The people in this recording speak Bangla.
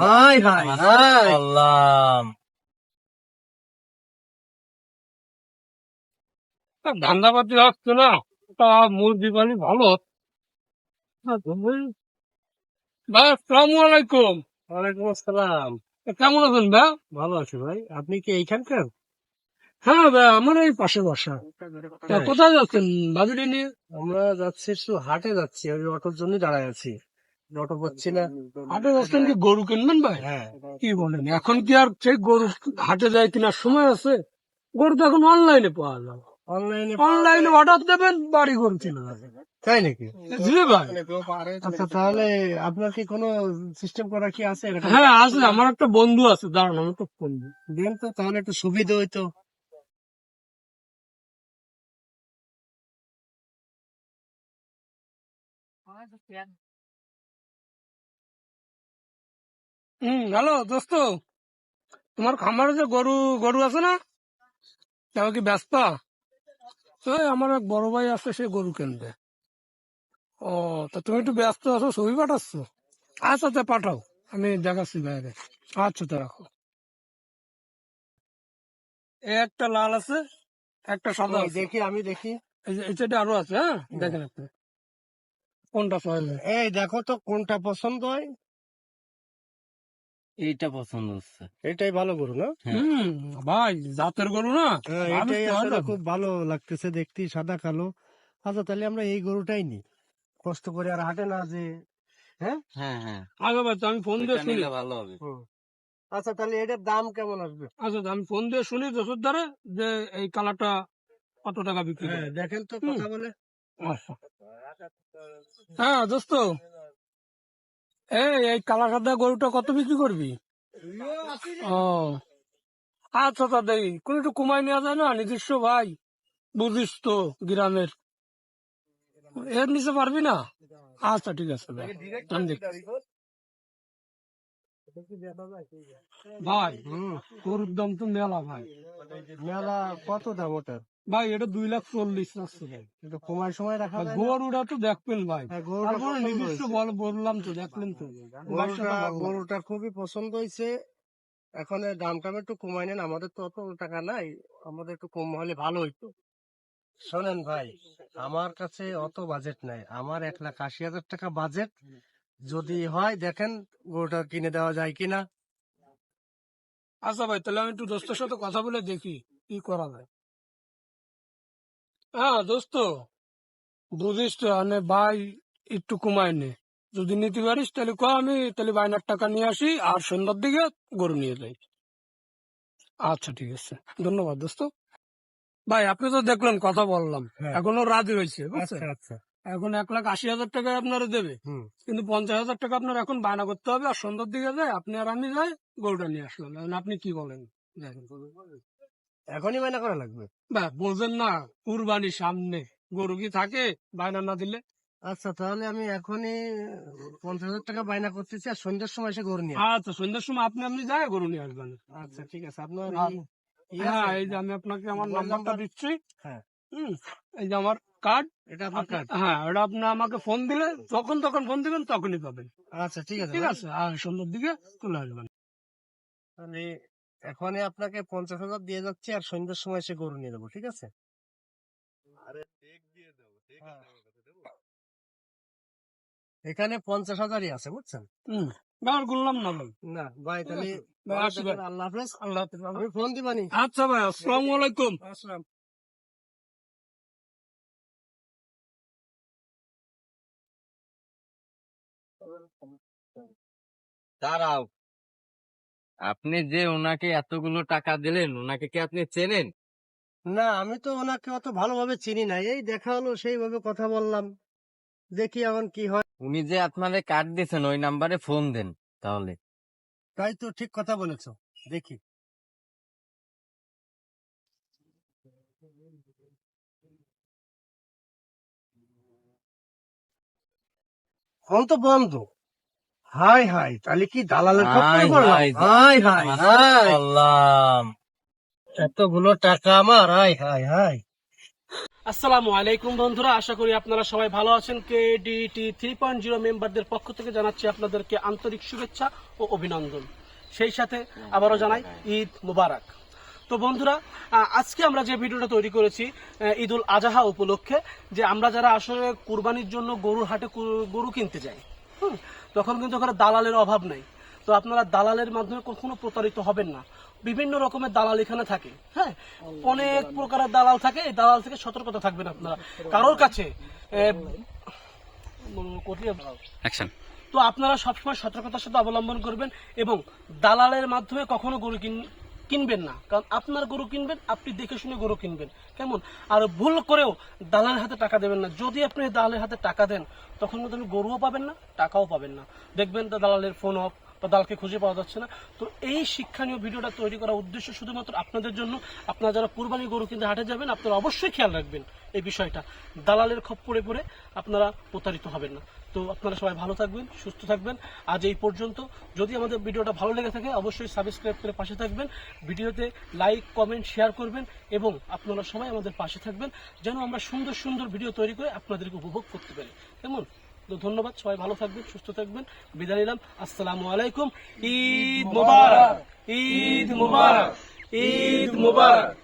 হাই হাই ধান্দাপাতি হচ্ছে না? তা মুরগি পানি ভালো? ভাই আসসালামু আলাইকুম। ওয়ালাইকুম আসসালাম। কেমন আছেন ভাই ভালো আছি ভাই। আপনি কি এইখানকার? হ্যাঁ ভাই আমার এই পাশে বসা। কোথায় যাচ্ছেন বাবিটি নিয়ে? আমরা যাচ্ছি একটু হাটে যাচ্ছি। ওই অটোর জন্য দাঁড়ায় আছি। অটো পাচ্ছি না। হাটে যাচ্ছেন কি গরু কিনবেন ভাই? হ্যাঁ। কি বলেন? এখন কি আর সেই গরু হাটে যায় কেনার সময় আছে? গরু তো এখন অনলাইনে পাওয়া যাবে। অনলাইনে অনলাইনে অর্ডার দেবেন বাড়ি গরু কিনে যাবে তাই নাকি? জি ভাই। আচ্ছা তাহলে আপনার কি কোনো সিস্টেম করা কি আছে? হ্যাঁ আছে। আমার একটা বন্ধু আছে দাঁড়ান আমি তো ফোন। দেন তো তাহলে একটু সুবিধা হইতো। হুম হ্যালো দোস্ত। তোমার খামারে যে গরু গরু আছে না? তাও কি ব্যস্ত? ওই আমার এক বড় ভাই আছে সে গরু কিনবে। ও তা তুমি একটু ব্যস্ত আছো ছবি পাঠাচ্ছ? আচ্ছা তা পাঠাও। আমি দেখাচ্ছি বাইরে। আচ্ছা তা রাখো। একটা লাল আছে একটা সাদা দেখি আমি দেখি। সাইডে আরও আছে হ্যাঁ? দেখেন আপনি কোনটা চয়েস এই দেখো তো কোনটা পছন্দ হয়? এইটা পছন্দ হচ্ছে। এটাই ভালো গরু না? হ্যাঁ। ভাই জাতের গরু না? হ্যাঁ, এটাই আসলে খুব ভালো লাগতেছে দেখতে সাদা কালো। আচ্ছা তাহলে আমরা এই গরুটাই নিই। কষ্ট করে আর হাটে না যে হ্যাঁ? হ্যাঁ হ্যাঁ। আগে আমি ফোন দিয়ে শুনি। ভালো হবে। আচ্ছা তাহলে এটার দাম কেমন আসবে? আচ্ছা আমি ফোন দিয়ে শুনি যশোর দ্বারে যে এই কালারটা কত টাকা বিক্রি করে। হ্যাঁ দেখেন তো কথা বলে। আচ্ছা। হ্যাঁ দোস্ত। এই এই কালা সাদা গরুটা কত বিক্রি করবি? ও। আচ্ছা তা দেখি কোন একটু কমাই নেওয়া যায় না? নিজস্ব ভাই বুঝিস তো গ্রামের। এর নিচে পারবি না? আচ্ছা ঠিক আছে ভাই গরুর দাম তো মেলা ভাই। মেলা কত দাম ওটার? ভাই এটা দুই লাখ চল্লিশ আছে ভাই। কমায় সময় রাখা গরুটা তো দেখবেন ভাই। হ্যাঁ, তারপরে নির্দিষ্ট বল বললাম তো দেখলেন তো। গরুটা খুবই পছন্দ হয়েছে। এখন দাম টাম একটু কমাই নেন আমাদের তো অত টাকা নাই। আমাদের একটু কম হলে ভালো হইতো। শোনেন ভাই আমার কাছে অত বাজেট নাই। আমার এক লাখ আশি হাজার টাকা বাজেট যদি হয় দেখেন গরুটা কিনে দেওয়া যায় কিনা। আচ্ছা ভাই তাহলে আমি একটু দোস্তের সাথে কথা বলে দেখি কি করা যায়। হ্যাঁ দোস্ত বুঝিস তো মানে ভাই একটু কমায় নে। যদি নিতে পারিস তাহলে কো আমি তাহলে বাইনার টাকা নিয়ে আসি আর সন্ধ্যার দিকে গরু নিয়ে যাই। আচ্ছা ঠিক আছে। ধন্যবাদ দোস্ত। ভাই আপনি তো দেখলেন কথা বললাম। হ্যাঁ। এখনও রাজি হয়েছে আচ্ছা আচ্ছা। এখন এক লাখ আশি হাজার টাকা আপনারা দেবে। কিন্তু পঞ্চাশ হাজার টাকা আপনার এখন বায়না করতে হবে আর সন্ধ্যার দিকে যায় আপনি আর আমি যাই গরুটা নিয়ে আসলাম। এখন আপনি কি বলেন? এখনই মাইনা করা লাগবে? বা বলছেন না কুরবানি সামনে। গরু কি থাকে বায়না না দিলে? আচ্ছা তাহলে আমি এখনই পঞ্চাশ হাজার টাকা বায়না করতেছি আর সন্ধ্যার সময় এসে গরু নিয়ে আচ্ছা সন্ধ্যার সময় আপনি আপনি যায় গরু নিয়ে আসবেন। আচ্ছা ঠিক আছে। আপনার এই- হ্যাঁ এই যে আমি আপনাকে আমার নাম্বারটা দিচ্ছি। হ্যাঁ। হুম এই যে আমার কার্ড এটা আপনার কার্ড হ্যাঁ ওটা আপনি আমাকে ফোন দিলে যখন তখন ফোন দিবেন তখনই পাবেন। আচ্ছা ঠিক আছে ঠিক আছে? আর সন্ধ্যার দিকে চলে আসবেন। তাহলে এখনই আপনাকে পঞ্চাশ হাজার দিয়ে যাচ্ছি আর সন্ধ্যার সময় এসে গরু নিয়ে যাব ঠিক আছে? হ্যাঁ। এখানে পঞ্চাশ হাজারই আছে বুঝছেন? না ভাই। ভাই তাহলে আল্লাহ হাফেজ। আল্লাহ হাফেজ আমি ফোন দিবানি। আচ্ছা ভাই আসসালামু। আলাইকুম। আসসালাম। দাঁড়াও। আপনি যে ওনাকে এতগুলো টাকা দিলেন ওনাকে কি আপনি চেনেন? না আমি তো ওনাকে অত ভালোভাবে চিনি না। এই দেখা হলো সেইভাবে কথা বললাম। দেখি এখন কি হয়। উনি যে আপনাদের কার্ড দিয়েছেন ওই নাম্বারে ফোন দেন তাহলে। তাই তো ঠিক কথা বলেছ। দেখি। ফোন তো বন্ধ। হাই হাই তাহলে কি দালালের হাই, খপ্পরে পড়লাম? হাই, হাই হাই হাই। বললাম এতগুলো টাকা আমার হাই হাই হাই। আসসালামু আলাইকুম বন্ধুরা আশা করি আপনারা সবাই ভালো আছেন। K DT three point zero মেম্বারদের পক্ষ থেকে জানাচ্ছি আপনাদেরকে আন্তরিক শুভেচ্ছা ও অভিনন্দন। সেই সাথে আবারও জানাই ঈদ মুবারক। তো বন্ধুরা আজকে আমরা যে ভিডিওটা তৈরি করেছি আহ, ঈদ উল আজহা উপলক্ষে যে আমরা যারা আসলে কুরবানির জন্য গরুর হাটে গরু কিনতে যাই হুম, তখন কিন্তু ওখানে দালালের অভাব নাই। তো আপনারা দালালের মাধ্যমে কখনো প্রতারিত হবেন না। বিভিন্ন রকমের দালাল এখানে থাকে হ্যাঁ? অনেক প্রকারের দালাল থাকে এই দালাল থেকে সতর্কতা থাকবেন আপনারা। কারোর কাছে তো আপনারা সবসময় সতর্কতার সাথে অবলম্বন করবেন এবং দালালের মাধ্যমে কখনো গরু কিন- কিনবেন না। কারণ আপনার গরু কিনবেন, আপনি দেখে শুনে গরু কিনবেন। কেমন? আর ভুল করেও দালালের হাতে টাকা দেবেন না। যদি আপনি দালালের হাতে টাকা দেন, তখন কিন্তু আপনি গরুও পাবেন না, টাকাও পাবেন না। দেখবেন তো দালালের ফোন অফ বা দালকে খুঁজে পাওয়া যাচ্ছে না। তো এই শিক্ষণীয় ভিডিওটা তৈরি করার উদ্দেশ্য শুধুমাত্র আপনাদের জন্য। আপনারা যারা কুরবানি গরু কিনতে হাটে যাবেন, আপনারা অবশ্যই খেয়াল রাখবেন এই বিষয়টা। দালালের খপ্পরে পড়ে আপনারা প্রতারিত হবেন না। তো আপনারা সবাই ভালো থাকবেন, সুস্থ থাকবেন। আজ এই পর্যন্ত। যদি আমাদের ভিডিওটা ভালো লেগে থাকে, অবশ্যই সাবস্ক্রাইব করে পাশে থাকবেন। ভিডিওতে লাইক, কমেন্ট, শেয়ার করবেন এবং আপনারা সবাই আমাদের পাশে থাকবেন। যেন আমরা সুন্দর সুন্দর ভিডিও তৈরি করে আপনাদেরকে উপভোগ করতে পারি। কেমন? তো ধন্যবাদ সবাই ভালো থাকবেন সুস্থ থাকবেন বিদায় নিলাম। আসসালামু আলাইকুম ঈদ মুবারক। ঈদ মুবারক। ঈদ মুবারক।